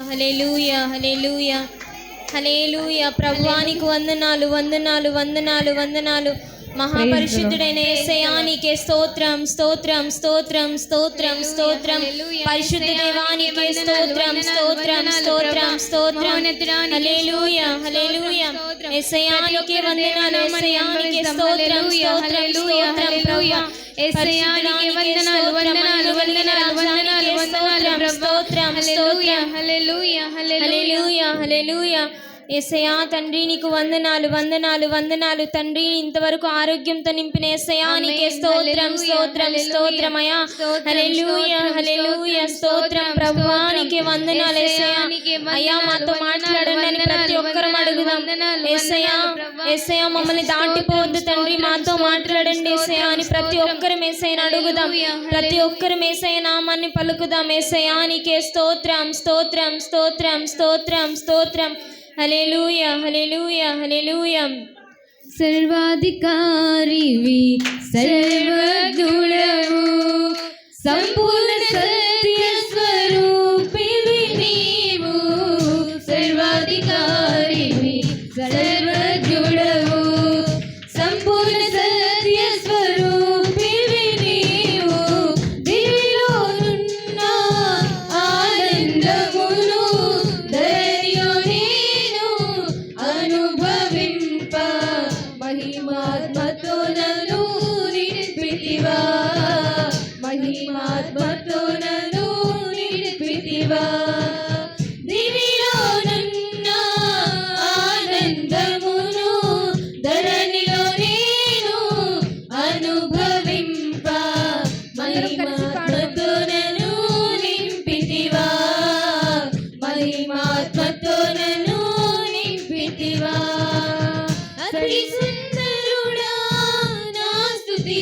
హల్లెలూయా హల్లెలూయా. హల్లెలూయా. ప్రభువానికి వందనాలు వందనాలు వందనాలు వందనాలు. మహాపరిశుద్ధుడైన ఏసయానికే స్తోత్రం స్తోత్రం స్తోత్రం స్తోత్రం స్తోత్రం. పరిశుద్ధ దేవానికే స్తోత్రం స్తోత్రం స్తోత్రం స్తోత్రం. హల్లెలూయా హల్లెలూయా. ఏసయానికే వందనాలు ఏసయానికే స్తోత్రం స్తోత్రం స్తోత్రం. ప్రభువా ఏసయానికి వందనాలు వందనాలు వందనాలు వందనాలు వందనాలు స్తోత్రం హల్లెలూయా హల్లెలూయా హల్లెలూయా. హల్లెలూయా హల్లెలూయా. ఎసయా తండ్రి నీకు వందనాలు వందనాలు వందనాలు. తండ్రి ఇంతవరకు ఆరోగ్యంతో నింపిన ఎసయానికే స్తోత్రం స్తోత్రం స్తోత్రమయా హల్లెలూయా హల్లెలూయా స్తోత్రం ప్రభువానికి వందనాలు ఎసయా అయ్యా మాతో మాట్లాడండి ప్రతి ఒక్కరం అడుగుదాం మమ్మల్ని దాటిపోవద్దు తండ్రి మాతో మాట్లాడండి ఎసయా అని ప్రతి ఒక్కరం ఏసైనా అడుగుదాం. ప్రతి ఒక్కరు ఏసయ నామాన్ని పలుకుదాం. ఏసయానికే స్తోత్రం స్తోత్రం స్తోత్రం స్తోత్రం స్తోత్రం. హల్లెలూయా హల్లెలూయా హల్లెలూయా. సర్వాధికారివి సర్వగుణము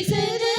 If it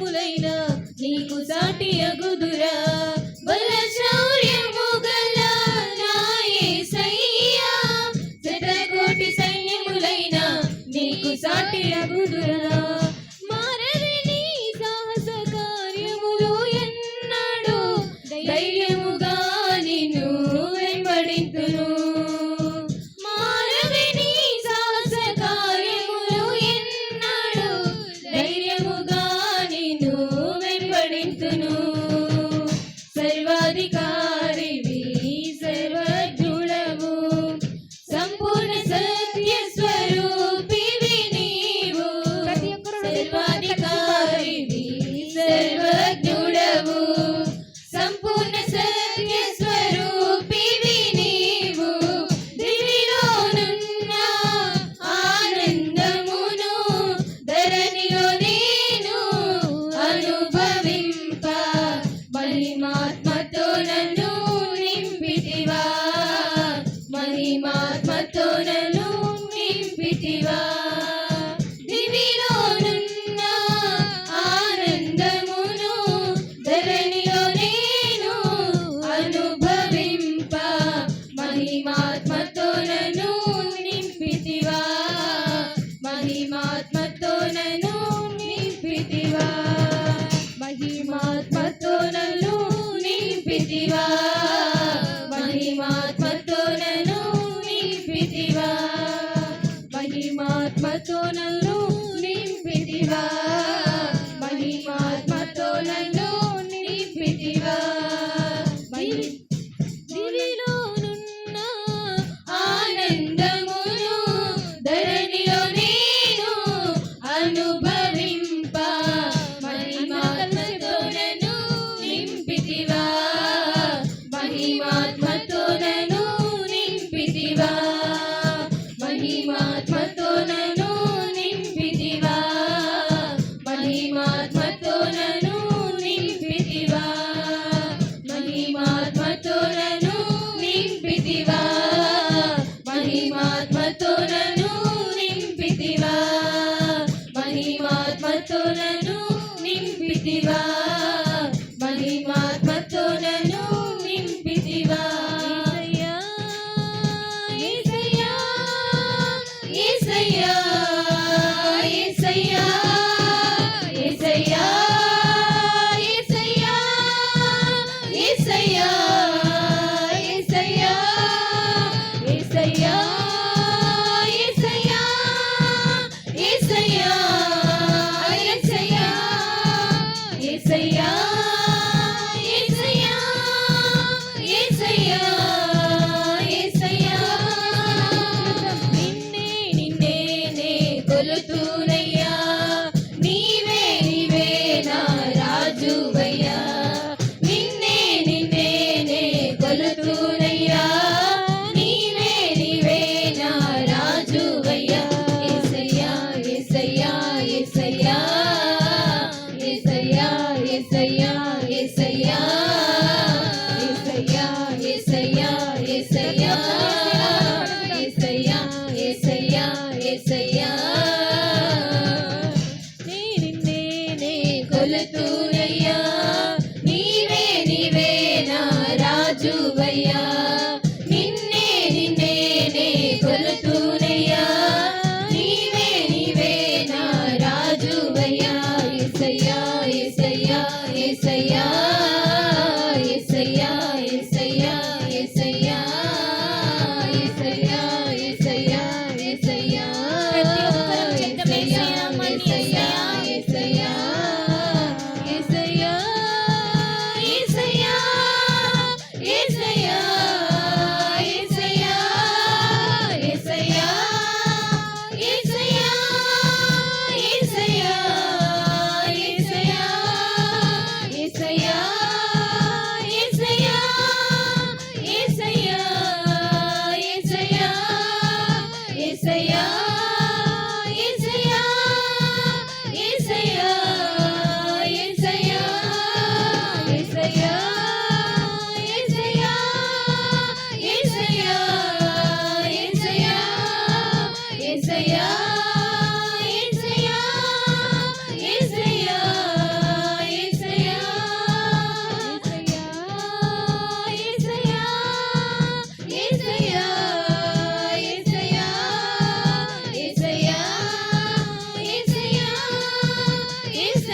సైన్యములైన నీకు సాటి అగుదురా. నింపితివా మహిమాత్మతో నన్ను నింపితివా Yeah. Yeah.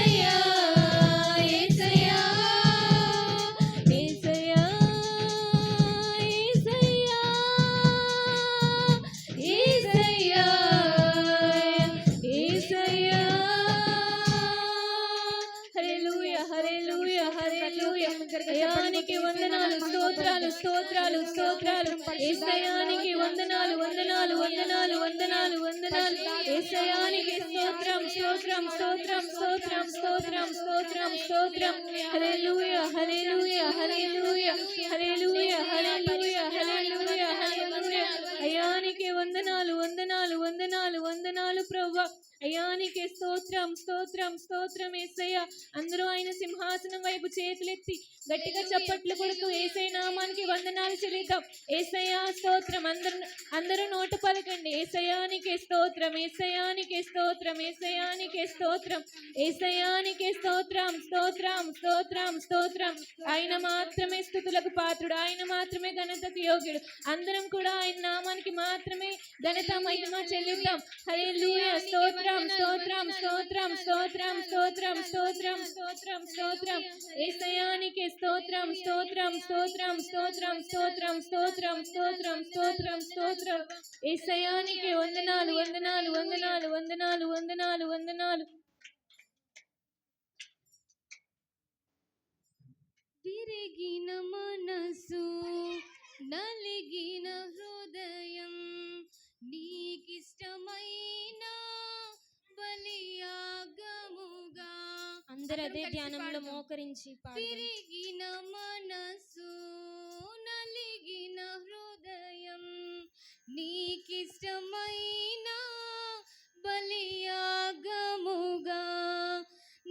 Yeah. స్తోత్రాలు స్తోత్రాలు. ఏసయానికి వందనాలు వందనాలు వందనాలు వందనాలు వందనాలు. ఏసయానికి స్తోత్రం స్తోత్రం స్తోత్రం స్తోత్రం స్తోత్రం స్తోత్రం స్తోత్రం. హల్లెలూయా హల్లెలూయా హల్లెలూయా హల్లెలూయా హల్లెలూయా హల్లెలూయా హల్లెలూయా. అయానికి వందనాలు వందనాలు వందనాలు వందనాలు ప్రభువా అయానికి స్తోత్రం స్తోత్రం స్తోత్రం ఏసయ్య. అందరూ ఆయన సింహాసనం వైపు చేతులెత్తి గట్టిగా చప్పట్లు కొడుతూ ఏసై నామానికి వందనాలు చెల్లిద్దాం. ఏసయ్య స్తోత్రం. అందరు అందరూ నోట పలకండి. ఏసయానికే స్తోత్రం ఏసయానికే స్తోత్రం ఏసయానికే స్తోత్రం ఏసయానికే స్తోత్రం స్తోత్రం స్తోత్రం స్తోత్రం. ఆయన మాత్రమే స్థుతులకు పాత్రుడు. ఆయన మాత్రమే ఘనతకు యోగ్యుడు. అందరం కూడా ఆయన నామానికి మాత్రమే ఘనత మహిమ చెల్లిద్దాం. హల్లెలూయా. స్తోత్రం. స్తోత్రం స్తోత్రం స్తోత్రం స్తోత్రం స్తోత్రం స్తోత్రం స్తోత్రం స్తోత్రం ఏసయానికి స్తోత్రం స్తోత్రం స్తోత్రం స్తోత్రం స్తోత్రం స్తోత్రం స్తోత్రం స్తోత్రం స్తోత్రం ఏసయానికి వందనాలు వందనాలు వందనాలు వందనాలు వందనాలు వందనాలు తిరిగిన మనసు నలిగిన హృదయం నీకిష్టమైనా బలియాగముగా అందరు అదే ధ్యానంలో మోకరించి. విరిగిన మనసు నలిగిన హృదయం నీకిష్టమైన బలియాగముగా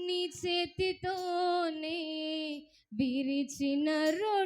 నీ చేతితోనే విరిచిన రొట్టె